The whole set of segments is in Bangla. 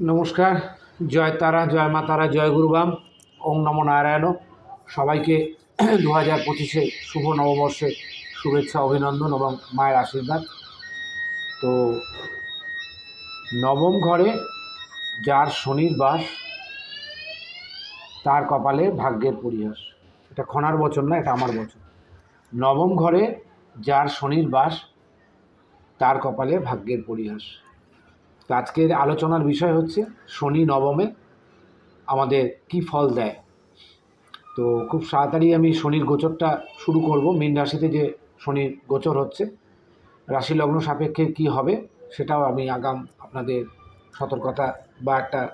নমস্কার, জয় তারা, জয় মা তারা, জয় গুরুবাম, ওম নম নারায়ণ। সবাইকে দু হাজার পঁচিশে শুভ নববর্ষে শুভেচ্ছা, অভিনন্দন এবং মায়ের আশীর্বাদ। তো নবম ঘরে যার শনির বাস তার কপালে ভাগ্যের পরিহাস। এটা খনার বচন না, এটা আমার বচন। নবম ঘরে যার শনির বাস তার কপালে ভাগ্যের পরিহাস। তো আজকের আলোচনার বিষয় হচ্ছে শনি নবমে আমাদের কি ফল দেয়। তো খুব তাড়াতাড়ি আমি শনির গোচরটা শুরু করব। মীন রাশিতে যে শনির গোচর হচ্ছে, রাশি লগ্ন সাপেক্ষে কি হবে সেটাও আমি আগাম আপনাদের সতর্কতা বা একটা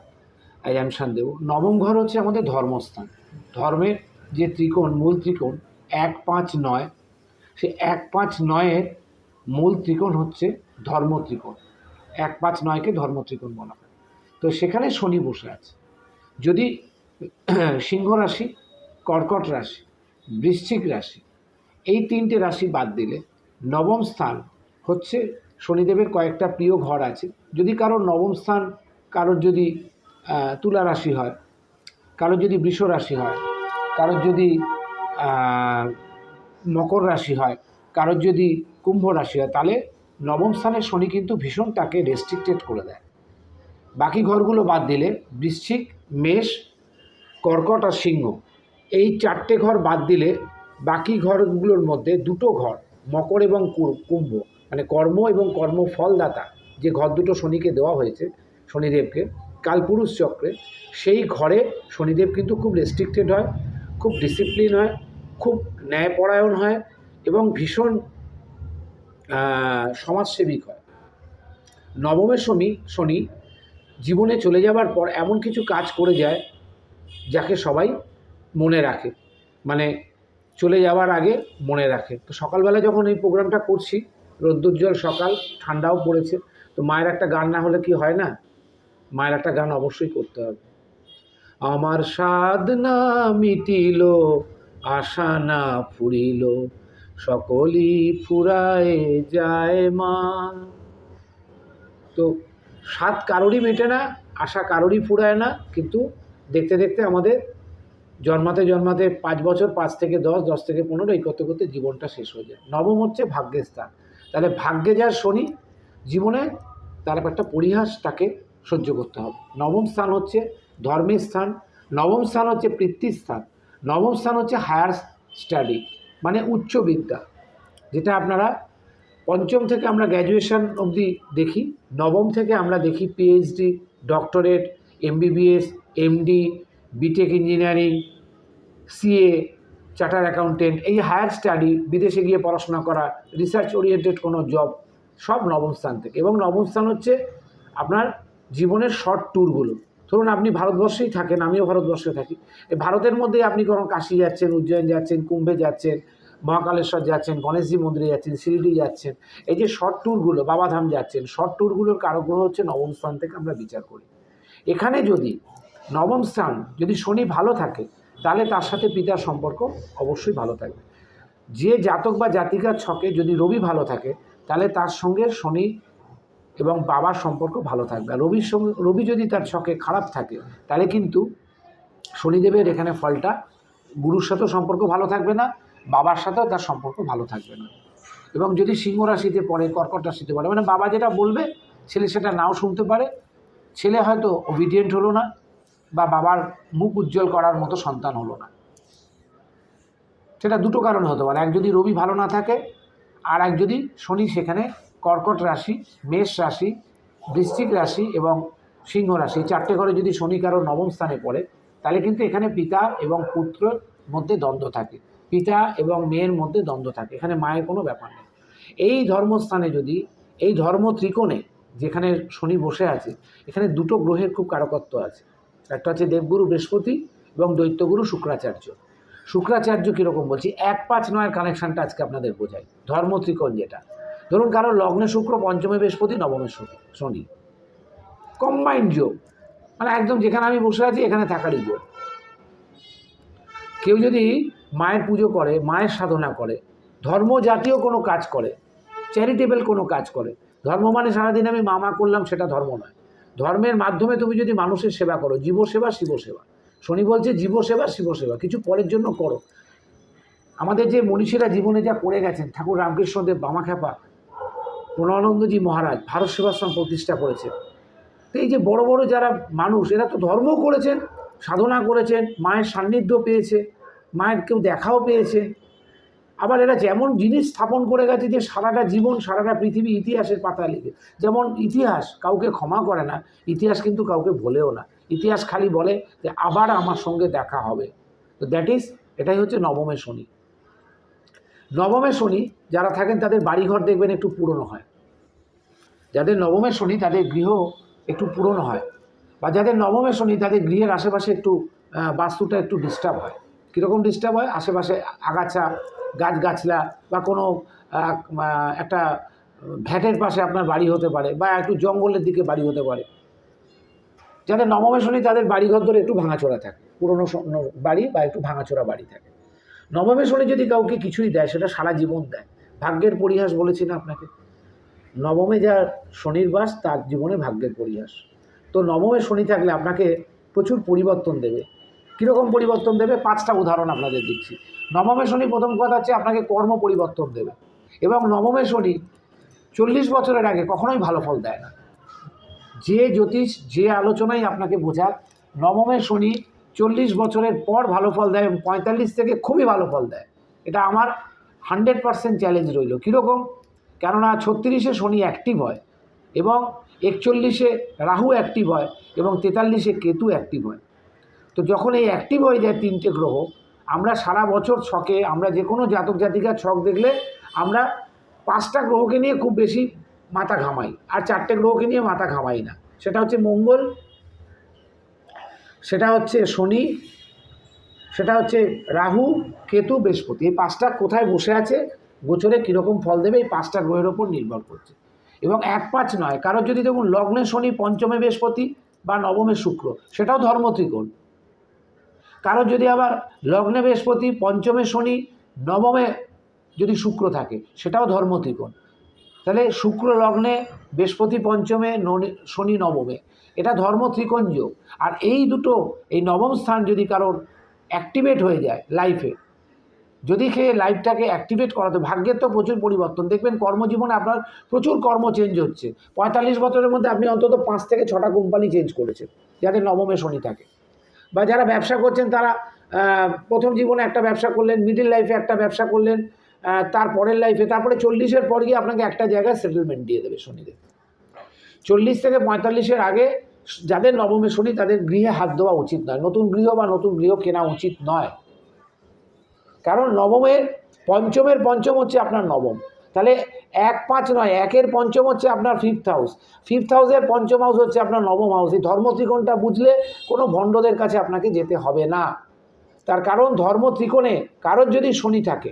অ্যাজামশান দেব। নবম ঘর হচ্ছে আমাদের ধর্মস্থান। ধর্মের যে ত্রিকোণ, মূল ত্রিকোণ, এক পাঁচ নয় সে এক পাঁচ নয়ের মূল ত্রিকোণ হচ্ছে ধর্ম ত্রিকোণ। এক পাঁচ নয়কে ধর্ম ত্রিকোণ বলা হয়। তো সেখানে শনি বসে আছে। যদি সিংহ রাশি, কর্কট রাশি, বৃশ্চিক রাশি, এই তিনটে রাশি বাদ দিলে নবম স্থান হচ্ছে শনিদেবের কয়েকটা প্রিয় ঘর আছে। যদি কারোর নবম স্থান, কারোর যদি তুলা রাশি হয়, কারোর যদি বৃষ রাশি হয়, কারোর যদি মকর রাশি হয়, কারোর যদি কুম্ভ রাশি হয়, তাহলে নবম স্থানে শনি কিন্তু ভীষণ তাকে রেস্ট্রিক্টেড করে দেয়। বাকি ঘরগুলো বাদ দিলে বৃশ্চিক, মেষ, কর্কট আর সিংহ। এই চারটে ঘর বাদ দিলে বাকি ঘরগুলোর মধ্যে দুটো ঘর, মকর এবং কুম্ভ মানে কর্ম এবং কর্মফলদাতা, যে ঘর দুটো শনিকে দেওয়া হয়েছে, শনিদেবকে, কালপুরুষ চক্রে, সেই ঘরে শনিদেব কিন্তু খুব রেস্ট্রিক্টেড হয়, খুব ডিসিপ্লিন হয়, খুব ন্যায়পরায়ণ হয় এবং ভীষণ সমাজসেবিক হয় নবমের শনি শনি জীবনে চলে যাবার পর এমন কিছু কাজ করে যায় যাকে সবাই মনে রাখে। মানে চলে যাওয়ার আগে মনে রাখে। তো সকালবেলা যখন এই প্রোগ্রামটা করছি রোদ্দুজ্জ্বল সকাল, ঠান্ডাও পড়েছে, তো মায়ের একটা গান না হলে কি হয় না? মায়ের একটা গান অবশ্যই করতে হবে। আমার সাধনা মিটিল, আশা না ফুরিল সকলই ফুরায় যায় মা। তো স্বাদ কারোরই মেটে না, আশা কারোরই ফুরায় না, কিন্তু দেখতে দেখতে আমাদের জন্মাতে জন্মাতে পাঁচ বছর, পাঁচ থেকে দশ দশ থেকে পনেরো এই করতে করতে জীবনটা শেষ হয়ে যায়। নবম হচ্ছে ভাগ্যের স্থান। তাহলে ভাগ্যে যার শনি, জীবনে তার একটা পরিহাস তাকে সহ্য করতে হবে। নবম স্থান হচ্ছে ধর্মের স্থান, নবম স্থান হচ্ছে পৃথিবীর স্থান নবম স্থান হচ্ছে হায়ার স্টাডি মানে উচ্চ বিদ্যা যেটা আপনারা পঞ্চম থেকে আমরা গ্র্যাজুয়েশন অবধি দেখি, নবম থেকে আমরা দেখি PhD doctorate MBBS MD BTech engineering CA charter accountant এই হায়ার স্টাডি বিদেশে গিয়ে পড়াশোনা করা রিসার্চ ওরিয়েন্টেড কোনো জব সব নবম স্থান থেকে। এবং নবম স্থান হচ্ছে আপনার জীবনের শর্ট ট্যুরগুলো ধরুন আপনি ভারতবর্ষেই থাকেন, আমিও ভারতবর্ষে থাকি। এই ভারতের মধ্যে আপনি কোনো কাশি যাচ্ছেন, উজ্জয়ন যাচ্ছেন, কুম্ভে যাচ্ছেন, মহাকালেশ্বর যাচ্ছেন, গণেশজি মন্দিরে যাচ্ছেন, শিরিডি যাচ্ছেন, এই যে শর্ট ট্যুরগুলো, বাবাধাম যাচ্ছেন, শর্ট ট্যুরগুলোর কারগ্রহ হচ্ছে নবম স্থান থেকে আমরা বিচার করি। এখানে যদি নবম স্থান, যদি শনি ভালো থাকে, তাহলে তার সাথে পিতার সম্পর্ক অবশ্যই ভালো থাকবে। যে জাতক বা জাতিকার ছকে যদি রবি ভালো থাকে, তাহলে তার সঙ্গে শনি এবং বাবার সম্পর্ক ভালো থাকবে। আর রবির সঙ্গে, রবি যদি তার ছকে খারাপ থাকে, তাহলে কিন্তু শনিদেবের এখানে ফলটা গুরুর সাথেও সম্পর্ক ভালো থাকবে না, বাবার সাথেও তার সম্পর্ক ভালো থাকবে না। এবং যদি সিংহ রাশিতে পড়ে, কর্কট রাশিতে পড়ে মানে বাবা যেটা বলবে, ছেলে সেটা নাও শুনতে পারে। ছেলে হয়তো ওবিডিয়েন্ট হলো না বা বাবার মুখ উজ্জ্বল করার মতো সন্তান হলো না। সেটা দুটো কারণে হতে পারে। এক যদি রবি ভালো না থাকে, আর এক যদি শনি সেখানে কর্কট রাশি, মেষ রাশি, বৃশ্চিক রাশি এবং সিংহ রাশি। চারটে ঘরে যদি শনি কারও নবম স্থানে পড়ে, তাহলে কিন্তু এখানে পিতা এবং পুত্রের মধ্যে দ্বন্দ্ব থাকে। পিতা এবং মেয়ের মধ্যে দ্বন্দ্ব থাকে। এখানে মায়ের কোনো ব্যাপার নেই। এই ধর্মস্থানে যদি, এই ধর্ম ত্রিকোণে যেখানে শনি বসে আছে, এখানে দুটো গ্রহের খুব কারকত্ব আছে। একটা হচ্ছে দেবগুরু বৃহস্পতি এবং দৈত্যগুরু শুক্রাচার্য। শুক্রাচার্য কীরকম বলছি, এক পাঁচ নয়ের কানেকশানটা আজকে আপনাদের বোঝাই। ধর্ম ত্রিকোণ যেটা। ধরুন কারও লগ্নে শুক্র, পঞ্চমে বৃহস্পতি, নবমে শনি কম্বাইন্ড যোগ। মানে একদম যেখানে আমি বসে আছি, এখানে থাকারই যোগ। কেউ যদি মায়ের পুজো করে, মায়ের সাধনা করে ধর্ম জাতীয় কোনো কাজ করে চ্যারিটেবল কোনো কাজ করে, ধর্ম মানে সারাদিন আমি মামা করলাম, সেটা ধর্ম নয়। ধর্মের মাধ্যমে তুমি যদি মানুষের সেবা করো জীবসেবা শিবসেবা শনি বলছে জীবসেবা শিবসেবা কিছু পরের জন্য করো। আমাদের যে মনীষীরা জীবনে যা করে গেছেন, ঠাকুর রামকৃষ্ণদেব, বামাখ্যাপা প্রণানন্দজি মহারাজ ভারত সেবাশ্রম প্রতিষ্ঠা করেছেন। তো এই যে বড় বড় যারা মানুষ, এরা তো ধর্ম করেছেন, সাধনা করেছেন, মায়ের সান্নিধ্য পেয়েছে, মায়ের কেউ দেখাও পেয়েছে। আবার এরা যেমন জিনিস স্থাপন করে গেছে যে সারাটা জীবন, সারাটা পৃথিবী ইতিহাসের পাতায় লিখে। যেমন ইতিহাস কাউকে ক্ষমা করে না, ইতিহাস কিন্তু কাউকে ভোলেও না। ইতিহাস খালি বলে যে আবার আমার সঙ্গে দেখা হবে। তো দ্যাট ইজ এটাই হচ্ছে নবমে শনি। নবমে শনি যারা থাকেন তাদের বাড়িঘর দেখবেন একটু পুরনো হয়। যাদের নবমে শনি তাদের গৃহ একটু পুরনো হয় বা যাদের নবমে শনি তাদের গৃহের আশেপাশে একটু বাস্তুটা একটু ডিস্টার্ব হয়। কীরকম ডিস্টার্ব হয়? আশেপাশে আগাছা, গাছগাছলা বা কোনো একটা ভ্যাটের পাশে আপনার বাড়ি হতে পারে বা একটু জঙ্গলের দিকে বাড়ি হতে পারে। যাদের নবমে শনি তাদের বাড়িঘর ধরে একটু ভাঙাচোরা থাকে। পুরনো বাড়ি বা একটু ভাঙাচোরা বাড়ি থাকে। নবমে শনি যদি কাউকে কিছুই দেয়, সেটা সারা জীবন দেয়। ভাগ্যের পরিহাস বলেছি না আপনাকে। নবমে যার শনির বাস, তার জীবনে ভাগ্যের পরিহাস। তো নবমে শনি থাকলে আপনাকে প্রচুর পরিবর্তন দেবে। কীরকম পরিবর্তন দেবে? পাঁচটা উদাহরণ আপনাদের দিচ্ছি। নবমে শনি প্রথম কথা হচ্ছে আপনাকে কর্ম পরিবর্তন দেবে। এবং নবমে শনি চল্লিশ বছরের আগে কখনোই ভালো ফল দেয় না। যে জ্যোতিষ, যে আলোচনাই আপনাকে বোঝাক, নবমে শনি চল্লিশ বছরের পর ভালো ফল দেয় এবং পঁয়তাল্লিশ থেকে খুবই ভালো ফল দেয়। এটা আমার হান্ড্রেড পারসেন্ট চ্যালেঞ্জ রইল। কীরকম? কেননা ছত্রিশে শনি অ্যাক্টিভ হয় এবং একচল্লিশে রাহু অ্যাক্টিভ হয় এবং তেতাল্লিশে কেতু অ্যাক্টিভ হয়। তো যখন এই অ্যাক্টিভ হয়ে যায় তিনটে গ্রহ, আমরা সারা বছর ছকে, আমরা যে কোনো জাতক জাতিকার ছক দেখলে আমরা পাঁচটা গ্রহকে নিয়ে খুব বেশি মাথা ঘামাই। আর চারটে গ্রহকে নিয়ে মাথা ঘামাই না। সেটা হচ্ছে মঙ্গল সেটা হচ্ছে শনি, সেটা হচ্ছে রাহু, কেতু, বৃহস্পতি। এই পাঁচটা কোথায় বসে আছে, গোচরে কীরকম ফল দেবে, এই পাঁচটা গ্রহের ওপর নির্ভর করছে। এবং এক পাঁচ নয়, কারোর যদি দেখুন লগ্নে শনি, পঞ্চমে বৃহস্পতি বা নবমে শুক্র, সেটাও ধর্ম ত্রিকোণ কারোর যদি আবার লগ্নে বৃহস্পতি, পঞ্চমে শনি, নবমে যদি শুক্র থাকে, সেটাও ধর্ম ত্রিকোণ তাহলে শুক্র লগ্নে বৃহস্পতি, পঞ্চমে শনি, নবমে। এটা ধর্ম ত্রিকোণ যোগ। আর এই দুটো, এই নবম স্থান যদি কারোর অ্যাক্টিভেট হয়ে যায় লাইফে যদি খেয়ে লাইফটাকে অ্যাক্টিভেট করাতে, ভাগ্যের তো প্রচুর পরিবর্তন। দেখবেন কর্মজীবনে আপনার প্রচুর কর্ম চেঞ্জ হচ্ছে। পঁয়তাল্লিশ বছরের মধ্যে আপনি অন্তত পাঁচ থেকে ছটা কোম্পানি চেঞ্জ করেছেন যাদের নবমে শনি থাকে। বা যারা ব্যবসা করছেন, তারা প্রথম জীবনে একটা ব্যবসা করলেন মিডিল লাইফে একটা ব্যবসা করলেন তার পরের লাইফে তারপরে চল্লিশের পর গিয়ে আপনাকে একটা জায়গায় সেটেলমেন্ট দিয়ে দেবে শনিদেব। চল্লিশ থেকে পঁয়তাল্লিশের আগে যাদের নবমে শনি তাদের গৃহে হাত দেওয়া উচিত নয়। নতুন গৃহ বা নতুন গৃহ কেনা উচিত নয়। কারণ নবমের পঞ্চমের পঞ্চম হচ্ছে আপনার নবম। তাহলে এক পাঁচ নয়, একের পঞ্চম হচ্ছে আপনার ফিফথ হাউস ফিফথ হাউসের পঞ্চম হাউস হচ্ছে আপনার নবম হাউস এই ধর্ম ত্রিকোণটা বুঝলে কোনো ভণ্ডদের কাছে আপনাকে যেতে হবে না। তার কারণ ধর্ম ত্রিকোণে কারোর যদি শনি থাকে,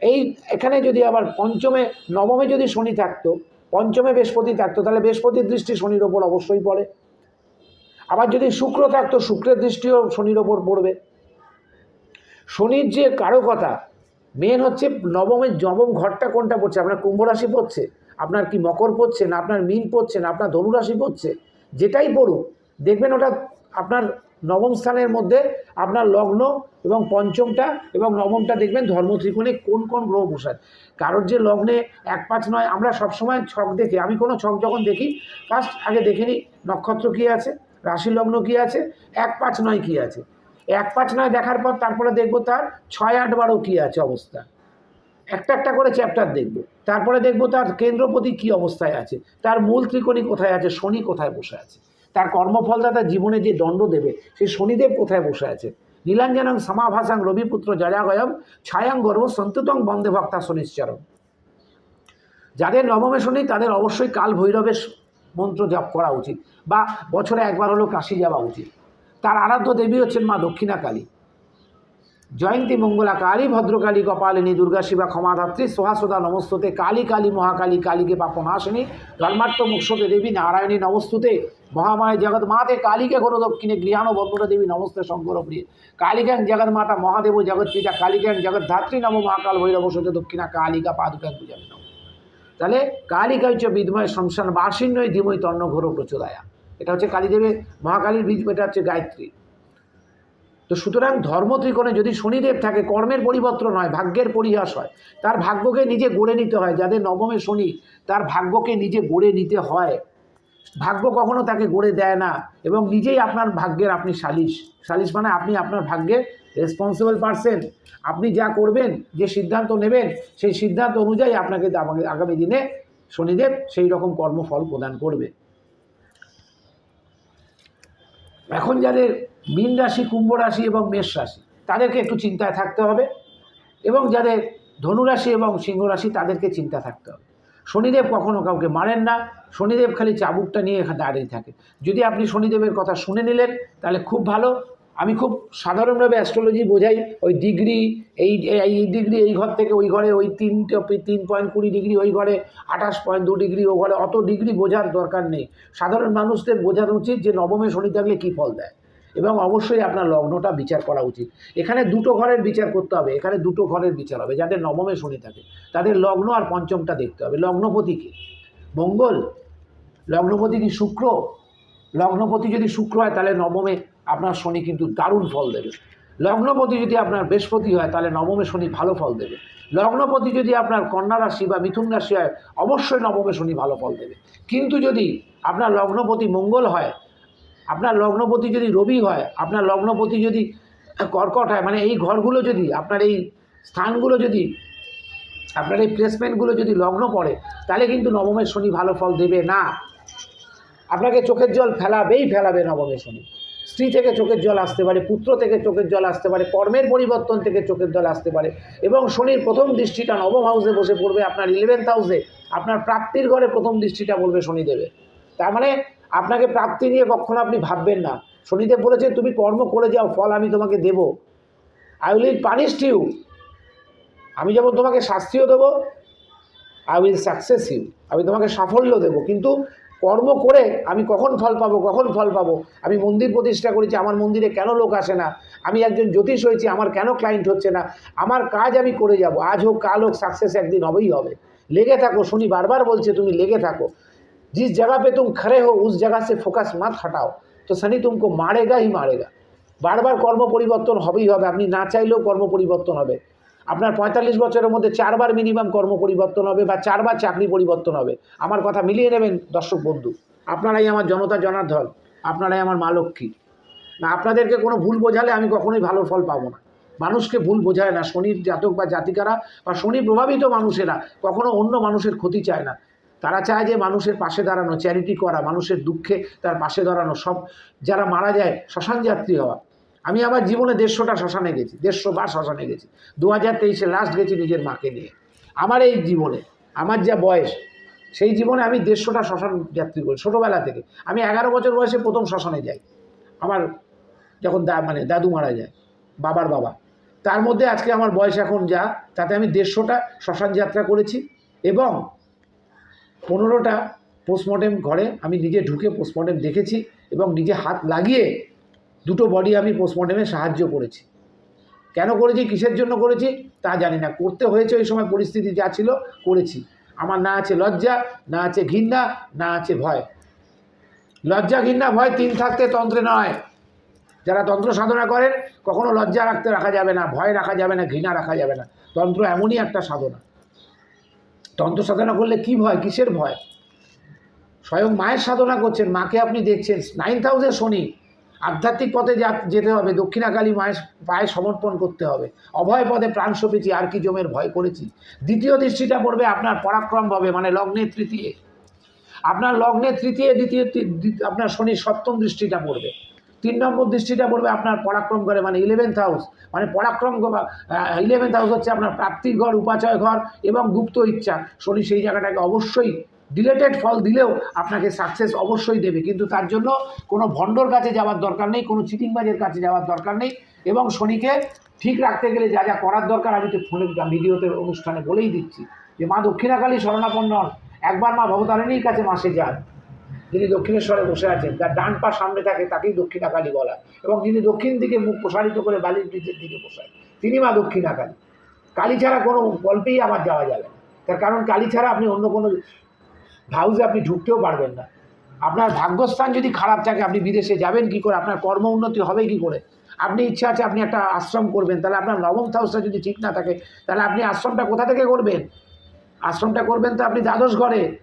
এই এখানে যদি আবার পঞ্চমে, নবমে যদি শনি থাকতো, পঞ্চমে বৃহস্পতি থাকতো, তাহলে বৃহস্পতির দৃষ্টি শনির ওপর অবশ্যই পড়ে। আবার যদি শুক্র থাকতো শুক্রের দৃষ্টিও শনির ওপর পড়বে। শনির যে কারও কথা মেন হচ্ছে নবমের নবম ঘরটা কোনটা পড়ছে? আপনার কুম্ভ রাশি পড়ছে, আপনার কি মকর পড়ছে, না আপনার মিন পড়ছে, না আপনার ধনু রাশি পড়ছে, যেটাই পড়ুক, দেখবেন ওটা আপনার নবম স্থানের মধ্যে আপনার লগ্ন এবং পঞ্চমটা এবং নবমটা দেখবেন ধর্ম ত্রিকোণে কোন কোন গ্রহ বসায়। কারোর যে লগ্নে এক পাঁচ নয়, আমরা সবসময় ছক দেখে। আমি কোনো ছক যখন দেখি ফার্স্ট আগে দেখে নিই নক্ষত্র কী আছে। রাশি লগ্ন কী আছে? এক পাঁচ নয় কী আছে? এক পাঁচ নয় দেখার পর তারপরে দেখব তার ছয় আট বারো কী আছে অবস্থা। একটা একটা করে চ্যাপ্টার দেখব। তারপরে দেখব তার কেন্দ্রপতি কী অবস্থায় আছে? তার মূল ত্রিকোণী কোথায় আছে? শনি কোথায় বসে আছে? তার কর্মফলটা তার জীবনে যে দণ্ড দেবে সেই শনিদেব কোথায় বসে আছে? নীলাঞ্জনং সমাভাসাং রবিপুত্র জয়াগয়ম ছায়াং গর্ভ সন্তুতং বন্দে ভক্তা শনিশ্চরম যাদের নবমে শনি, তাদের অবশ্যই কাল ভৈরবের মন্ত্র জপ করা উচিত বা বছরে একবার হলেও কাশি যাওয়া উচিত। তার আরাধ্য দেবী হচ্ছেন মা দক্ষিণা কালী জয়ন্তী মঙ্গলা কালী, ভদ্রকালী, কপালিনী, দুর্গা শিবা ক্ষমাধাত্রী সোহাসদা, নমস্তুতে, কালী কালী, মহাকালী, কালীকে পাপনাশিনী, ধর্মার্থ মুক্ষতে দেবী, নারায়ণী, নমস্তুতে, মহামায় জগৎ মাতে, কালীকে ঘোর দক্ষিণে, গৃহাণ বন্দনা দেবী, নমস্তে, শঙ্কর, প্রিয়। কালিকাং জগৎ মাতা, মহাদেব জগৎ পিতা, কালিকাং জগৎ ধাত্রী, নম মহাকাল ভৈরব সতে দক্ষিণা, কালিকা, পাদুকাং পূজামি নম তাহলে কালী হচ্ছে বিধময় সংসার বাসিন্নই ধীময় তন্ন ঘোর প্রচোদয়া। এটা হচ্ছে কালীদেবের, মহাকালীর বীজ এটা হচ্ছে গায়ত্রী। তো সুতরাং ধর্ম ত্রিকোণে যদি শনিদেব থাকে, কর্মের পরিবর্তন হয়, ভাগ্যের পরিহাস হয়, তার ভাগ্যকে নিজে গড়ে নিতে হয়, যাদের নবমে শনি, তার ভাগ্যকে নিজে গড়ে নিতে হয়। ভাগ্য কখনো তাকে গড়ে দেয় না, এবং নিজেই আপনার ভাগ্যের আপনি সালিশ। সালিশ মানে আপনি আপনার ভাগ্যের রেসপন্সিবল পারসন আপনি যা করবেন, যে সিদ্ধান্ত নেবেন, সেই সিদ্ধান্ত অনুযায়ী আপনাকে আগামী দিনে শনিদেব সেই রকম কর্মফল প্রদান করবে। এখন যাদের মীন রাশি, কুম্ভ রাশি এবং মেষ রাশি, তাদেরকে একটু চিন্তায় থাকতে হবে এবং যাদের ধনুরাশি এবং সিংহ রাশি, তাদেরকে চিন্তা থাকতে হবে। শনিদেব কখনো কাউকে মারেন না, শনিদেব খালি চাবুকটা নিয়ে দাঁড়িয়ে থাকে। যদি আপনি শনিদেবের কথা শুনে নিলেন, তাহলে খুব ভালো। আমি খুব সাধারণভাবে অ্যাস্ট্রোলজি বোঝাই, ওই ডিগ্রি এই এই ডিগ্রি এই ঘর থেকে ওই ঘরে, ওই তিনটে, তিন পয়েন্ট কুড়ি ডিগ্রি ওই ঘরে, আঠাশ পয়েন্ট দু ডিগ্রি ও ঘরে, অত ডিগ্রি বোঝার দরকার নেই। সাধারণ মানুষদের বোঝানো উচিত যে নবমে শনি থাকলে কী ফল দেয়। এবং অবশ্যই আপনার লগ্নটা বিচার করা উচিত। এখানে দুটো ঘরের বিচার করতে হবে, এখানে দুটো ঘরের বিচার হবে, যাদের নবমে শনি থাকে। তাদের লগ্ন আর পঞ্চমটা দেখতে হবে। লগ্নপতিকে মঙ্গল। লগ্নপতি কি শুক্র? লগ্নপতি যদি শুক্র হয়, তাহলে নবমে আপনার শনি কিন্তু দারুণ ফল দেবে। লগ্নপতি যদি আপনার বৃহস্পতি হয়, তাহলে নবমে শনি ভালো ফল দেবে। লগ্নপতি যদি আপনার কন্যা রাশি বা মিথুন রাশি হয়, অবশ্যই নবমে শনি ভালো ফল দেবে। কিন্তু যদি আপনার লগ্নপতি মঙ্গল হয়, আপনার লগ্নপতি যদি রবি হয়, আপনার লগ্নপতি যদি কর্কট হয় মানে এই ঘরগুলো যদি, আপনার এই স্থানগুলো যদি, আপনার এই প্লেসমেন্টগুলো যদি লগ্ন পড়ে তাহলে কিন্তু নবমের শনি ভালো ফল দেবে না। আপনাকে চোখের জল ফেলাবেই ফেলাবে নবমের শনি। স্ত্রী থেকে চোখের জল আসতে পারে, পুত্র থেকে চোখের জল আসতে পারে, কর্মের পরিবর্তন থেকে চোখের জল আসতে পারে এবং শনির প্রথম দৃষ্টিটা নবম হাউসে বসে পড়বে, আপনার ইলেভেন্থ হাউসে আপনার প্রাপ্তির ঘরে প্রথম দৃষ্টিটা পড়বে শনিদেবের। তার মানে আপনাকে প্রাপ্তি নিয়ে কখনো আপনি ভাববেন না। শনিদেব বলেছে, তুমি কর্ম করে যাও, ফল আমি তোমাকে দেব। আই উইল পানিশ ইউ আমি যেমন তোমাকে শাস্তিও দেবো আই উইল সাকসেস ইউ আমি তোমাকে সাফল্য দেবো। কিন্তু কর্ম করে আমি কখন ফল পাবো কখন ফল পাবো আমি মন্দির প্রতিষ্ঠা করেছি আমার মন্দিরে কেন লোক আসে না আমি একজন জ্যোতিষ হয়েছি আমার কেন ক্লায়েন্ট হচ্ছে না আমার কাজ আমি করে যাব আজ হোক কাল হোক সাকসেস একদিন হবেই হবে লেগে থাকো শুনি বারবার বলছে তুমি লেগে থাকো जिस जगह पे तुम खड़े हो उस जगह से फोकस मत हटाओ तो शनि तुमको मारेगा ही मारेगा বারবার কর্ম পরিবর্তন হবেই হবে আপনি না চাইলেও কর্ম পরিবর্তন হবে আপনার পঁয়তাল্লিশ বছরের মধ্যে চারবার মিনিমাম কর্ম পরিবর্তন হবে বা চারবার চাকরি পরিবর্তন হবে। আমার কথা মিলিয়ে নেবেন, দর্শক বন্ধু। আপনারাই আমার জনতা জনার্দন আপনারাই আমার মা লক্ষ্মী। না, আপনাদেরকে কোনো ভুল বোঝালে আমি কখনোই ভালো ফল পাবো না। মানুষকে ভুল বোঝায় না, শনির জাতক বা জাতিকারা বা শনি প্রভাবিত মানুষেরা কখনো অন্য মানুষের ক্ষতি চায় না। তারা চায় যে মানুষের পাশে দাঁড়ানো চ্যারিটি করা, মানুষের দুঃখে তার পাশে দাঁড়ানো, সব যারা মারা যায়, শ্মশান যাত্রী হওয়া। আমি আমার জীবনে দেড়শোটা শ্মশানে গেছি দেড়শো বার শ্মশানে গেছি। দু হাজার তেইশে লাস্ট গেছি নিজের মাকে নিয়ে। আমার এই জীবনে, আমার যা বয়স, সেই জীবনে আমি দেড়শোটা শ্মশান যাত্রী করি, ছোটোবেলা থেকে। আমি এগারো বছর বয়সে প্রথম শ্মশানে যাই। আমার যখন দা মানে দাদু মারা যায়, বাবার বাবা। তার মধ্যে আজকে আমার বয়স এখন যা, তাতে আমি দেড়শোটা শ্মশান যাত্রা করেছি এবং পনেরোটা পোস্টমর্টেম ঘরে আমি নিজে ঢুকে পোস্টমর্টেম দেখেছি এবং নিজে হাত লাগিয়ে দুটো বডি আমি পোস্টমর্টেমে সাহায্য করেছি। কেন করেছি? কিসের জন্য করেছি? তা জানি না। করতে হয়েছে ওই সময় পরিস্থিতি যা ছিল, করেছি। আমার না আছে লজ্জা, না আছে ঘৃণা, না আছে ভয়। লজ্জা, ঘৃণা, ভয় তিন থাকতে তন্ত্রে নয়। যারা তন্ত্র সাধনা করেন, কখনো লজ্জা রাখতে রাখা যাবে না, ভয় রাখা যাবে না, ঘৃণা রাখা যাবে না। তন্ত্র এমনই একটা সাধনা। তন্ত্র সাধনা করলে কি ভয়? কিসের ভয়? স্বয়ং মায়ের সাধনা করছেন, মাকে আপনি দেখছেন। নাইন থাউজেন্ড শনি আধ্যাত্মিক পথে যেতে হবে, দক্ষিণাকালী মায়ের পায়ে সমর্পণ করতে হবে। অভয় পদে প্রাণ সপেছি, আর কি জমের ভয় করেছি। দ্বিতীয় দৃষ্টিটা পড়বে আপনার পরাক্রম হবে মানে লগ্নের তৃতীয়। আপনার লগ্নের তৃতীয়, দ্বিতীয় আপনার শনির সপ্তম দৃষ্টিটা পড়বে। তিন নম্বর দৃষ্টিটা পড়বে আপনার পরাক্রম ঘরে মানে ইলেভেন্থ হাউস মানে পরাক্রম ইলেভেন্থ হাউস হচ্ছে আপনার প্রাপ্তির ঘর, উপাচয় ঘর এবং গুপ্ত ইচ্ছা। শনি সেই জায়গাটাকে অবশ্যই ডিলেটেড ফল দিলেও আপনাকে সাকসেস অবশ্যই দেবে। কিন্তু তার জন্য কোনো ভণ্ডর কাছে যাওয়ার দরকার নেই, কোনো চিটিংবাজের কাছে যাওয়ার দরকার নেই এবং শনিকে ঠিক রাখতে গেলে যা যা করার দরকার আমি তো ফোনে ভিডিওতে অনুষ্ঠানে বলেই দিচ্ছি যে মা দক্ষিণাকালী শরণাপন্ন। একবার মা ভবতারিণীর কাছে মাসে যান। যিনি দক্ষিণেশ্বরে বসে আছেন, তার ডান পা সামনে থাকে তাকেই দক্ষিণাকালী বলা এবং যিনি দক্ষিণ দিকে মুখ প্রসারিত করে বালির ব্রিজের দিকে বসায় তিনি মা দক্ষিণাকালী। কালী ছাড়া কোনো গল্পেই আমার যাওয়া যাবে না। তার কারণ কালী ছাড়া আপনি অন্য কোনো হাউসে আপনি ঢুকতেও পারবেন না। আপনার ভাগ্যস্থান যদি খারাপ থাকে, আপনি বিদেশে যাবেন কি করে? আপনার কর্ম উন্নতি হবে কি করে? আপনি ইচ্ছা আছে আপনি একটা আশ্রম করবেন, তাহলে আপনার নবম হাউসটা যদি ঠিক না থাকে, তাহলে আপনি আশ্রমটা কোথা থেকে করবেন? আশ্রমটা করবেন তো আপনি দ্বাদশ ঘরে।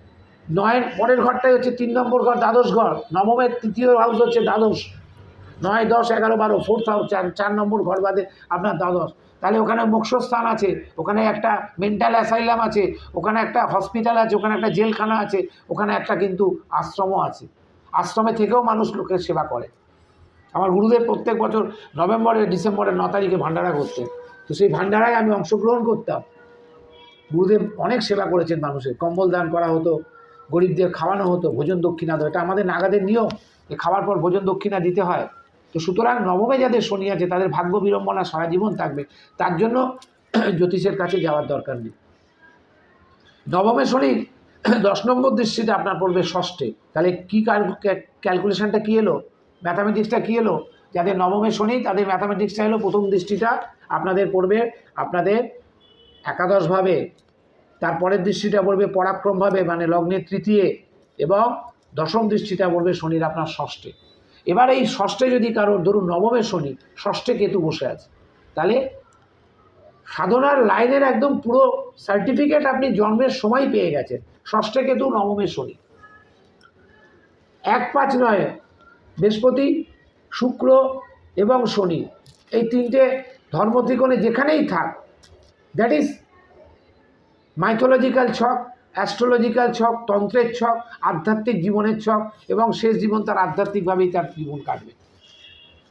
নয়ের পরের ঘরটাই হচ্ছে তিন নম্বর ঘর, দ্বাদশ ঘর। নবমের তৃতীয় হাউস হচ্ছে দ্বাদশ। নয় দশ এগারো বারো ফোর্থ হাউস চার চার নম্বর ঘর বাদে আপনার দ্বাদশ। তাহলে ওখানে মোক্ষস্থান আছে, ওখানে একটা মেন্টাল অ্যাসাইলাম আছে, ওখানে একটা হসপিটাল আছে, ওখানে একটা জেলখানা আছে, ওখানে একটা কিন্তু আশ্রমও আছে। আশ্রমে থেকেও মানুষ লোকের সেবা করে। আমার গুরুদেব প্রত্যেক বছর নভেম্বরে, ডিসেম্বরের ন তারিখে ভান্ডারা করতেন। তো সেই ভান্ডারায় আমি অংশগ্রহণ করতাম। গুরুদেব অনেক সেবা করেছেন মানুষের। কম্বল দান করা হতো, গরিবদের খাওয়ানো হতো, ভোজন দক্ষিণা দেওয়া। এটা আমাদের নাগাদের নিয়ম। যে খাওয়ার পর ভোজন দক্ষিণা দিতে হয়। তো সুতরাং নবমে যাদের শনি আছে, তাদের ভাগ্য বিড়ম্বনা সারা জীবন থাকবে। তার জন্য জ্যোতিষের কাছে যাওয়ার দরকার নেই। নবমে শনি দশ নম্বর দৃষ্টিতে আপনার পড়বে ষষ্ঠে। তাহলে কী ক্যালকুলেশনটা কী এলো? ম্যাথামেটিক্সটা কী এলো? যাদের নবমে শনি, তাদের ম্যাথামেটিক্সটা এলো। প্রথম দৃষ্টিটা আপনাদের পড়বে, আপনাদের একাদশভাবে। তারপরের দৃষ্টিটা পড়বে পরাক্রমভাবে মানে লগ্নের তৃতীয়। এবং দশম দৃষ্টিটা পড়বে শনির আপনার ষষ্ঠে। এবার এই ষষ্ঠে যদি কারোর ধরুন নবমে শনি, ষষ্ঠে কেতু বসে আছে, তাহলে সাধনার লাইনের একদম পুরো সার্টিফিকেট আপনি জন্মের সময় পেয়ে গেছেন, ষষ্ঠে কেতু, নবমে শনি। এক পাঁচ নয়, বৃহস্পতি, শুক্র এবং শনি, এই তিনটে ধর্মত্রিকোণে যেখানেই থাক দ্যাট ইজ মাইথোলজিক্যাল ছক অ্যাস্ট্রোলজিক্যাল ছক তন্ত্রের ছক আধ্যাত্মিক জীবনের ছক এবং শেষ জীবন তার আধ্যাত্মিকভাবেই তার জীবন কাটবে।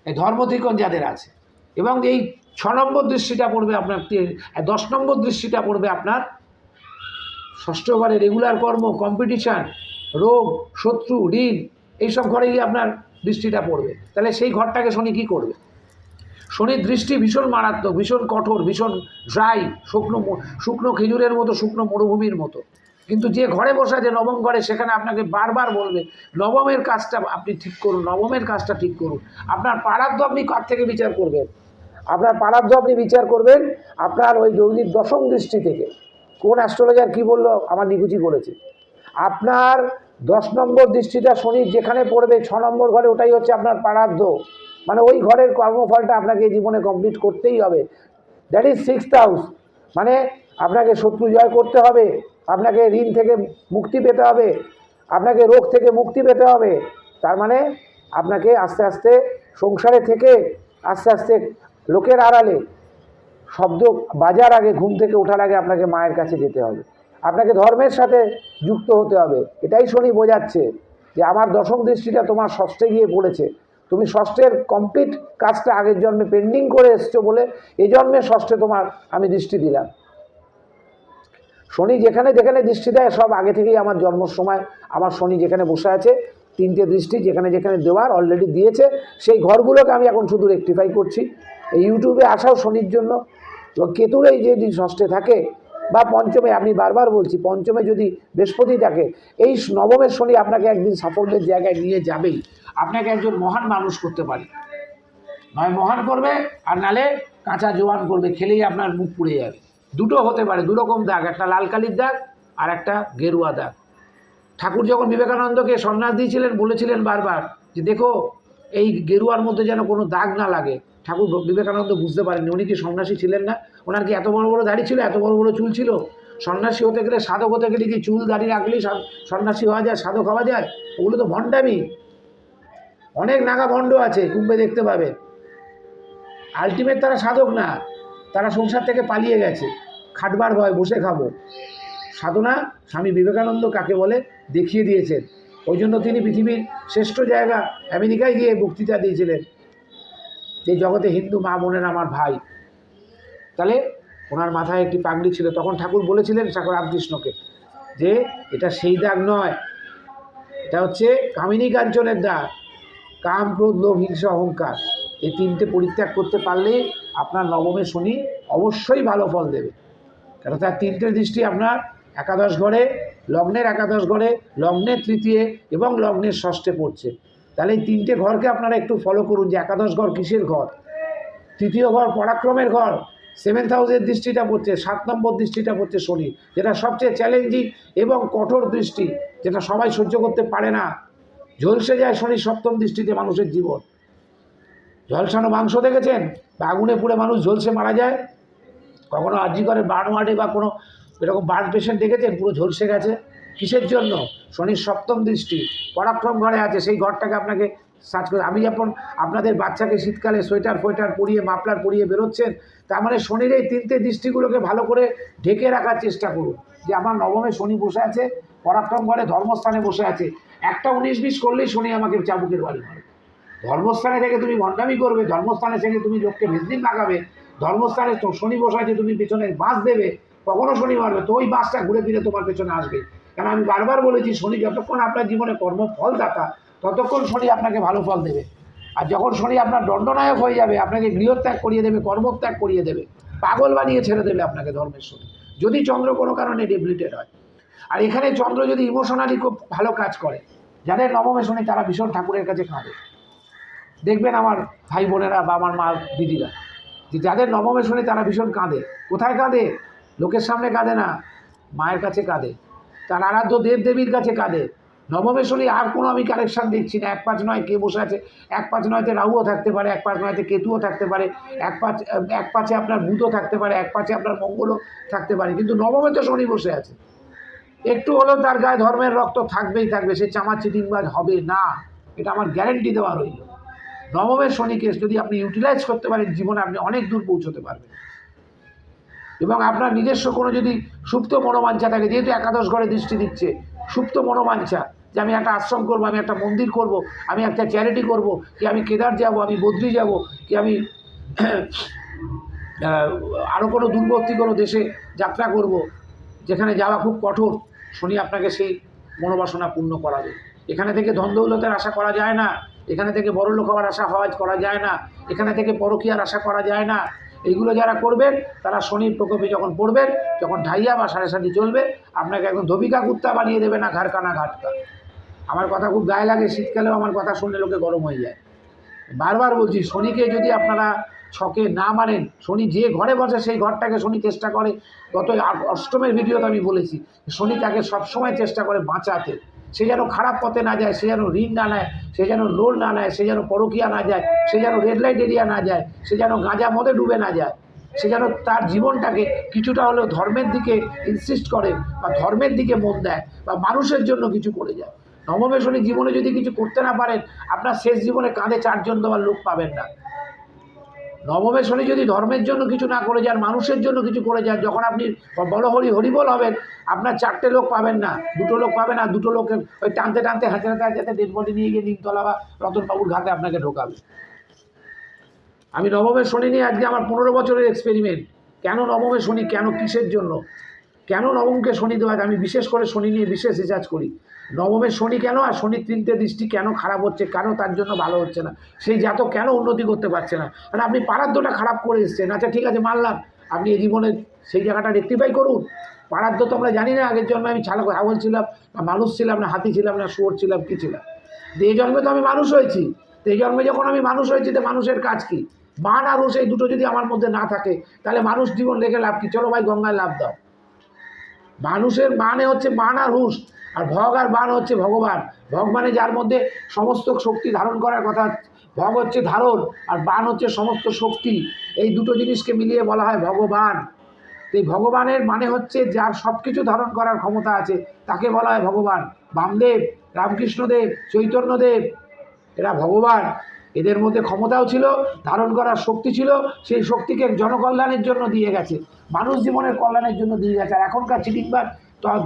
এই ধর্মত্রিকোণ যাদের আছে, এবং এই ছ নম্বর দৃষ্টিটা পড়বে আপনার দশ নম্বর দৃষ্টিটা পড়বে আপনার ষষ্ঠ ঘরে রেগুলার কর্ম কম্পিটিশান রোগ, শত্রু, ঋণ, এইসব ঘরে গিয়ে আপনার দৃষ্টিটা পড়বে। তাহলে সেই ঘরটাকে শনি কী করবে? শনির দৃষ্টি ভীষণ মারাত্মক, ভীষণ কঠোর, ভীষণ ড্রাই শুকনো শুকনো খেজুরের মতো, শুকনো মরুভূমির মতো। কিন্তু যে ঘরে বসে আছে, নবম ঘরে, সেখানে আপনাকে বারবার বলবে, নবমের কাজটা আপনি ঠিক করুন, নবমের কাজটা ঠিক করুন। আপনার পারাব্ধ আপনি কার থেকে বিচার করবেন? আপনার পারাব্ধ আপনি বিচার করবেন আপনার ওই দৈনিক দশম দৃষ্টি থেকে। কোন অ্যাস্ট্রোলজার কী বলল? আমার নিকুচি করেছে। আপনার দশ নম্বর দৃষ্টিটা শনির যেখানে পড়বে, ছ নম্বর ঘরে, ওটাই হচ্ছে আপনার পারাব্ধ মানে ওই ঘরের কর্মফলটা আপনাকে জীবনে কমপ্লিট করতেই হবে। দ্যাট ইজ সিক্স হাউস মানে আপনাকে শত্রু জয় করতে হবে। আপনাকে ঋণ থেকে মুক্তি পেতে হবে, আপনাকে রোগ থেকে মুক্তি পেতে হবে। তার মানে আপনাকে আস্তে আস্তে সংসারে থেকে আস্তে আস্তে লোকের আড়ালে শব্দ বাজার আগে, ঘুম থেকে ওঠার আগে আপনাকে মায়ের কাছে যেতে হবে। আপনাকে ধর্মের সাথে যুক্ত হতে হবে। এটাই শনি বোঝাচ্ছে যে আমার দশম দৃষ্টিটা তোমার ষষ্ঠে গিয়ে পড়েছে। তুমি ষষ্ঠের কমপ্লিট কাজটা আগের জন্মে পেন্ডিং করে এসছো বলে এই জন্মে ষষ্ঠে তোমার আমি দৃষ্টি দিলাম। শনি যেখানে যেখানে দৃষ্টি দেয়, সব আগে থেকেই আমার জন্মর সময় আমার শনি যেখানে বসে আছে, তিনটে দৃষ্টি যেখানে যেখানে দেওয়ার অলরেডি দিয়েছে, সেই ঘরগুলোকে আমি এখন শুধু রেকটিফাই করছি। এই ইউটিউবে আসাও শনির জন্য। এবং কেতুর এই যে ষষ্ঠে থাকে, বা পঞ্চমে, আমি বারবার বলছি, পঞ্চমে যদি বৃহস্পতি থাকে, এই নবমের শনি আপনাকে একদিন সাফল্যের জায়গায় নিয়ে যাবেই। আপনাকে একজন মহান মানুষ করতে পারে। নয় মহান করবে, আর নালে কাঁচা জোয়ান করবে, খেলেই আপনার মুখ পুড়ে যাবে। দুটো হতে পারে দুরকম দাগ, একটা লাল কালির দাগ আর একটা গেরুয়া দাগ। ঠাকুর যখন বিবেকানন্দকে সন্ন্যাস দিয়েছিলেন, বলেছিলেন বারবার যে দেখো, এই গেরুয়ার মধ্যে যেন কোনো দাগ না লাগে। ঠাকুর বিবেকানন্দ বুঝতে পারেননি, উনি কি সন্ন্যাসী ছিলেন না? ওনার কি এত বড় বড় দাড়ি ছিল, এত বড় বড় চুল ছিল? সন্ন্যাসী হতে গেলে, সাধক হতে গেলে কি চুল, দাড়ি রাখলেই সন্ন্যাসী হওয়া যায়, সাধক হওয়া যায়? ওগুলো তো ভণ্ডামি। অনেক নাগা ভণ্ড আছে, কুম্ভে দেখতে পাবে। আলটিমেট তারা সাধক না। তারা সংসার থেকে পালিয়ে গেছে। খাটবার ভয় বসে খাব। সাধনা স্বামী বিবেকানন্দ কাকে বলে দেখিয়ে দিয়েছেন। ওই জন্য তিনি পৃথিবীর শ্রেষ্ঠ জায়গা আমেরিকায় গিয়ে বক্তৃতা দিয়েছিলেন যে জগতে হিন্দু মা বোনের আমার ভাই। তাহলে ওনার মাথায় একটি পাগড়ি ছিল। তখন ঠাকুর বলেছিলেন ঠাকুর রামকৃষ্ণকে যে এটা সেই দাগ নয়। এটা হচ্ছে কামিনী কাঞ্চনের দাগ। কাম ক্রোধ লোভ হিংসা অহংকার। এই তিনটে পরিত্যাগ করতে পারলে আপনার নবমে শনি অবশ্যই ভালো ফল দেবে। কেন তার তিনটে দৃষ্টি আপনার, একাদশ ঘরে, লগ্নের একাদশ ঘরে, লগ্নের তৃতীয় এবং লগ্নের ষষ্ঠে পড়ছে। তাহলে এই তিনটে ঘরকে আপনারা একটু ফলো করুন যে একাদশ ঘর কিসের ঘর? তৃতীয় ঘর পরাক্রমের ঘর সেভেন্থ হাউসের দৃষ্টিটা পড়ছে, সাত নম্বর দৃষ্টিটা পড়ছে শনি, যেটা সবচেয়ে চ্যালেঞ্জিং এবং কঠোর দৃষ্টি, যেটা সবাই সহ্য করতে পারে না। ঝলসে যায় শনির সপ্তম দৃষ্টিতে মানুষের জীবন। ঝলসানো মাংস দেখেছেন? আগুনে পুড়ে মানুষ ঝলসে মারা যায়? কখনো আর্জি করে বার্ন ওয়ার্ডে বা কোনো এরকম বার্ন পেশেন্ট দেখেছেন? পুরো ঝলসে গেছে? কিসের জন্য? শনির সপ্তম দৃষ্টি। পরাক্রম ঘরে আছে, সেই ঘরটাকে আপনাকে সার্চ করে আমি যখন আপনাদের বাচ্চাকে শীতকালে সোয়েটার ফোয়েটার পরিয়ে, মাফলার পরিয়ে বেরোচ্ছেন, তার মানে শনির এই তিনটে দৃষ্টিগুলোকে ভালো করে ঢেকে রাখার চেষ্টা করুন। যে আমার নবমে শনি বসে আছে, পরাক্রম ঘরে ধর্মস্থানে বসে আছে। একটা উনিশ বিশ করলেই শনি আমাকে চাবুকের বাড়ি মারে ধর্মস্থানে থেকে তুমি ভণ্ডামি করবে, ধর্মস্থানে থেকে তুমি লোককে ভেজদিন লাগাবে, ধর্মস্থানে তো শনি বসে আছে তুমি পেছনে বাস দেবে, কখনো শনি মারবে, তো ওই বাসটা ঘুরে ফিরে তোমার পেছনে আসবে। কেন আমি বারবার বলেছি, শনি যতক্ষণ আপনার জীবনে কর্মফল দাতা ততক্ষণ শনি আপনাকে ভালো ফল দেবে। আর যখন শনি আপনার দণ্ডনায়ক হয়ে যাবে, আপনাকে গৃহত্যাগ করিয়ে দেবে, কর্মত্যাগ করিয়ে দেবে, পাগল বানিয়ে ছেড়ে দেবে আপনাকে ধর্মের শনি। যদি চন্দ্র কোনো কারণে ডেবলিটেড হয়। আর এখানে চন্দ্র যদি ইমোশনালি খুব ভালো কাজ করে যাদের নবমে শনি তারা ভীষণ ঠাকুরের কাছে কাঁদে। দেখবেন আমার ভাই বোনেরা বা আমার মা দিদিরা, যে যাদের নবমে শনি তারা ভীষণ কাঁদে। কোথায় কাঁদে? লোকের সামনে কাঁদে না, মায়ের কাছে কাঁদে। তার আরাধ্য দেব দেবীর কাছে কাঁদে। নবমে শনি আর কোনো আমি কালেকশন দেখছি না। এক পাঁচ নয় কে বসে আছে, এক পাঁচ নয়তে রাহুও থাকতে পারে, এক পাঁচ নয়তে কেতুও থাকতে পারে, এক পাঁচ, এক পাঁচে আপনার বুধও থাকতে পারে, এক পাঁচে আপনার মঙ্গলও থাকতে পারে। কিন্তু নবমে তো শনি বসে আছে। একটু হলেও তার গায়ে ধর্মের রক্ত থাকবেই থাকবে, সে চামা চিটিংবাজ হবে না। এটা আমার গ্যারেন্টি দেওয়া রইল। নবমের শনিকে যদি আপনি ইউটিলাইজ করতে পারেন, জীবনে আপনি অনেক দূর পৌঁছতে পারবেন। এবং আপনার নিজস্ব কোনো যদি সুপ্ত মনোবাঞ্ছা থাকে, যেহেতু একাদশ ঘরে দৃষ্টি দিচ্ছে, সুপ্ত মনোবাঞ্ছা যে আমি একটা আশ্রম করব, আমি একটা মন্দির করব, আমি একটা চ্যারিটি করব, কি আমি কেদার যাব, আমি বদ্রি যাব, কি আমি আরও কোনো দূরবর্তী কোনো দেশে যাত্রা করব, যেখানে যাওয়া খুব কঠোর, শনি আপনাকে সেই মনোবাসনা পূর্ণ করাবে। এখানে থেকে ধনদৌলতের আশা করা যায় না। এখানে থেকে বড় লোক হওয়ার আশা হওয়া করা যায় না, এখানে থেকে পরকীয়ার আশা করা যায় না। এইগুলো যারা করবেন, তারা শনির প্রকোপে যখন পড়বেন, যখন ঢাইয়া বা সাড়ে সাথে চলবে, আপনাকে একদম ধবিকা কুত্তা বানিয়ে দেবে না ঘাড়কানা ঘাটকা। আমার কথা খুব গায়ে লাগে, শীতকালেও আমার কথা শুনলে লোকে গরম হয়ে যায়। বারবার বলছি, শনিকে যদি আপনারা ছকে না মানেন, শনি যে ঘরে বসে সেই ঘরটাকে শনি চেষ্টা করে। গত অষ্টমের ভিডিওতে আমি বলেছি, শনি তাকে সবসময় চেষ্টা করে বাঁচাতে। সে যেন খারাপ পথে না যায়, সে যেন ঋণ না নেয়, সে যেন লোন না নেয়, সে যেন পরকিয়া না যায়, সে যেন রেড লাইট এরিয়া না যায়, সে যেন গাঁজা মদে ডুবে না যায়, সে যেন তার জীবনটাকে কিছুটা হলেও ধর্মের দিকে ইনসিস্ট করে বা ধর্মের দিকে মন দেয় বা মানুষের জন্য কিছু করে যায়। নবমে শনি জীবনে যদি কিছু করতে না পারেন, আপনার শেষ জীবনে কাঁধে চারজন দেওয়ার লোক পাবেন না। নবমে শনি যদি ধর্মের জন্য কিছু না করে যান মানুষের জন্য কিছু করে যান যখন আপনি বড় হরি হরিবল হবেন, আপনার চারটে লোক পাবেন না, দুটো লোক পাবেন আর দুটো লোকের ওই টানতে টানতে হাতে হাতে ডেড বডি নিয়ে গিয়ে নিমতলা বা রতনবাবুর ঘাতে আপনাকে ঢোকাবে। আমি নবমে শনি নিয়ে আজকে আমার পনেরো বছরের এক্সপেরিমেন্ট কেন নবমে শনি, কেন কিসের জন্য? কেন নবমকে শনি দেওয়া? আমি বিশেষ করে শনি নিয়ে বিশেষ রিসার্চ করি। নবমের শনি কেন আর শনির তিনটে দৃষ্টি কেন খারাপ হচ্ছে? কেন তার জন্য ভালো হচ্ছে না? সেই জাতক কেন উন্নতি করতে পারছে না? কারণ আপনি পারাদ্যটা খারাপ করে এসছেন। আচ্ছা ঠিক আছে, মানলাম। আপনি এই জীবনে সেই জায়গাটা রেক্টিফাই করুন। পারাদ্য তো আমরা জানি না। আগের জন্মে আমি ছাগল ছাগল ছিলাম, না মানুষ ছিলাম, না হাতি ছিলাম, না শুয়োর ছিলাম, কী ছিলাম? তো এই জন্মে তো আমি মানুষ হয়েছি। তো এই জন্মে যখন আমি মানুষ হয়েছি, তো মানুষের কাজ কী? মান আর হুঁশ এই দুটো যদি আমার মধ্যে না থাকে, তাহলে মানুষ জীবন রেখে লাভ কি? চলো ভাই, গঙ্গায় লাভ দাও। মানুষের মানে হচ্ছে মান আর হুঁশ। আর ভগ আর বান হচ্ছে ভগবান। ভগ মানে যার মধ্যে সমস্ত শক্তি ধারণ করার কথা। ভগ হচ্ছে ধারণ আর বান হচ্ছে সমস্ত শক্তি। এই দুটো জিনিসকে মিলিয়ে বলা হয় ভগবান। এই ভগবানের মানে হচ্ছে যার সব কিছু ধারণ করার ক্ষমতা আছে, তাকে বলা হয় ভগবান। বামদেব, রামকৃষ্ণদেব, চৈতন্যদেব, এরা ভগবান। এদের মধ্যে ক্ষমতাও ছিল, ধারণ করার শক্তি ছিল, সেই শক্তিকে জনকল্যাণের জন্য দিয়ে গেছে। মানুষ জীবনের কল্যাণের জন্য দিয়ে গেছে। আর এখনকার চিটিংবাদ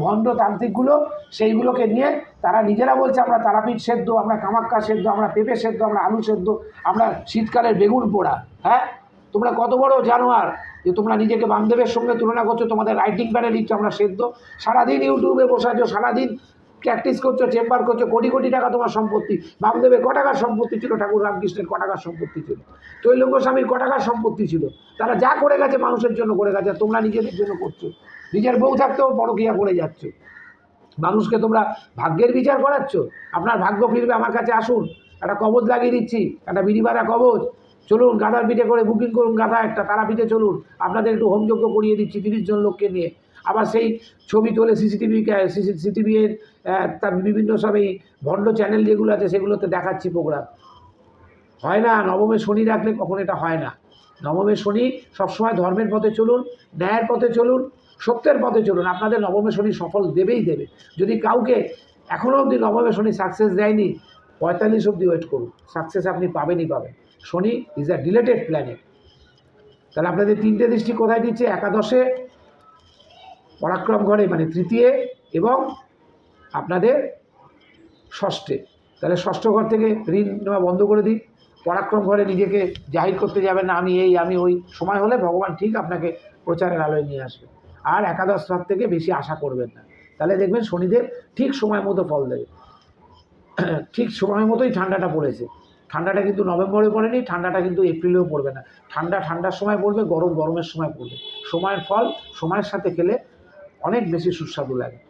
ভণ্ড তান্ত্রিকগুলো, সেইগুলোকে নিয়ে তারা নিজেরা বলছে, আমরা তারাপীঠ সেদ্ধ, আমরা কামাক্কা সেদ্ধ, আমরা পেঁপে সেদ্ধ, আমরা আলু সেদ্ধ, আমরা শীতকালের বেগুন পোড়া। হ্যাঁ? তোমরা কত বড় জানোয়ার যে তোমরা নিজেকে বামদেবের সঙ্গে তুলনা করছ, তোমাদের রাইটিং প্যাডে লিখছো, আমরা সেদ্ধ। সারাদিন ইউটিউবে বসে আছো, সারাদিন প্র্যাকটিস করছ, চেম্বার করছ, কোটি কোটি টাকা তোমার সম্পত্তি। বামদেবের ক টাকার সম্পত্তি ছিল? ঠাকুর রামকৃষ্ণের ক টাকার সম্পত্তি ছিল। তৈলঙ্গ স্বামীর ক টাকার সম্পত্তি ছিল। তারা যা করে গেছে মানুষের জন্য করে গেছে তোমরা নিজেদের জন্য করছ। নিজের বউ থাকতেও পরকিয়া করে যাচ্ছ। মানুষকে তোমরা ভাগ্যের বিচার করাচ্ছ? আপনার ভাগ্য ফিরবে আমার কাছে, আসুন। একটা কবজ লাগিয়ে দিচ্ছি, একটা বিড়িবাড়া কবজ। চলুন, গাধার পিঠে করে বুকিং করুন, গাধা একটা তারা পিঠে চলুন। আপনাদের একটু হোমযজ্ঞ করিয়ে দিচ্ছি তিরিশ জন লোককে নিয়ে। আবার সেই ছবি তোলে সিসিটিভি সিসিটিভি এর আহ, তার বিভিন্ন সব এই ভণ্ড চ্যানেল যেগুলো আছে সেগুলোতে দেখাচ্ছি প্রোগ্রাম হয় না নবমে শনি রাখলে কখন এটা হয় না। নবমে শনি সবসময় ধর্মের পথে চলুন ন্যায়ের পথে চলুন সত্যের পথে চলুন। আপনাদের নবমে শনি সফল দেবেই দেবে। যদি কাউকে এখনও অবধি নবমে শনি সাকসেস দেয়নি পঁয়তাল্লিশ অবধি ওয়েট করুন। সাকসেস আপনি পাবেনই পাবেন। Shani is a dilated planet তাহলে আপনাদের তিনটে দৃষ্টি কোথায় দিচ্ছে? একাদশে পরাক্রম ঘরে মানে তৃতীয় এবং আপনাদের ষষ্ঠে। তাহলে ষষ্ঠ ঘর থেকে ঋণ নেওয়া বন্ধ করে দিন। পরাক্রম ঘরে নিজেকে জাহির করতে যাবেন না, আমি এই, আমি ওই। সময় হলে ভগবান ঠিক আপনাকে প্রচারের আলোয় নিয়ে আসবে। আর একাদশ রাত থেকে বেশি আশা করবেন না। তাহলে দেখবেন শনিদেব ঠিক সময় মতো ফল দেবে। ঠিক সময় মতোই ঠান্ডাটা পড়েছে। ঠান্ডাটা কিন্তু নভেম্বরে পড়েনি, ঠান্ডাটা কিন্তু এপ্রিলেও পড়বে না। ঠান্ডা, ঠান্ডার সময় পড়বে, গরম, গরমের সময় পড়বে। সময়ের ফল, সময়ের সাথে খেলে অনেক বেশি সুস্বাদু লাগে।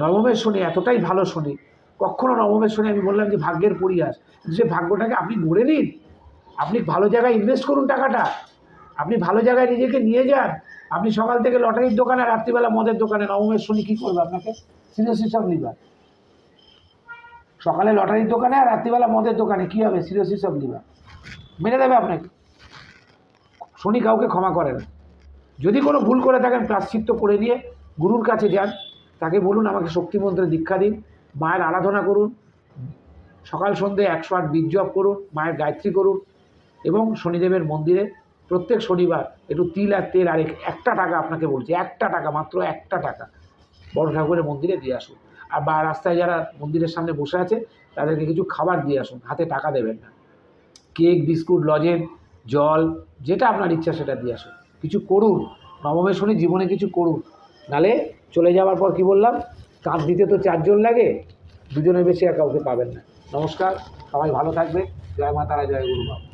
নবমের শনি এতটাই ভালো শনি, কখনো নবমের শনি আমি বললাম যে ভাগ্যের পরিহাস যে ভাগ্যটাকে আপনি গড়ে নিন। আপনি ভালো জায়গায় ইনভেস্ট করুন টাকাটা। আপনি ভালো জায়গায় নিজেকে নিয়ে যান। আপনি সকাল থেকে লটারির দোকানে রাত্রিবেলা মদের দোকানে নবমের শনি কী করবে আপনাকে? সিরিয়াস হিসাব লিভার সকালে লটারির দোকানে আর রাত্রিবেলা মদের দোকানে কী হবে? সিরিয়াস হিসাব লিভার মেরে দেবে আপনাকে। শনি কাউকে ক্ষমা করে না। যদি কোনো ভুল করে থাকেন প্রাশ্চিত্য করে নিয়ে গুরুর কাছে যান। তাকে বলুন, আমাকে শক্তি মন্ত্রে দীক্ষা দিন। মায়ের আরাধনা করুন। সকাল সন্ধে একশো আট বীজ জপ করুন, মায়ের গায়ত্রী করুন এবং শনিদেবের মন্দিরে প্রত্যেক শনিবার একটু তিল আর তেল আর একটা টাকা আপনাকে বলছি, একটা টাকা, মাত্র একটা টাকা বড় ঠাকুরের মন্দিরে দিয়ে আসুন। আর বা রাস্তায় যারা মন্দিরের সামনে বসে আছে, তাদেরকে কিছু খাবার দিয়ে আসুন, হাতে টাকা দেবেন না। কেক, বিস্কুট, লজেন, জল, যেটা আপনার ইচ্ছা সেটা দিয়ে আসুন। কিছু করুন নবমের শনি জীবনে কিছু করুন। নালে চলে যাওয়ার পর কি বললাম? কাঁধ দিতে তো চারজন লাগে দুজনের বেশি আর কাউকে পাবেন না। নমস্কার, সবাই ভালো থাকবে। জয় মা তারা জয় গুরু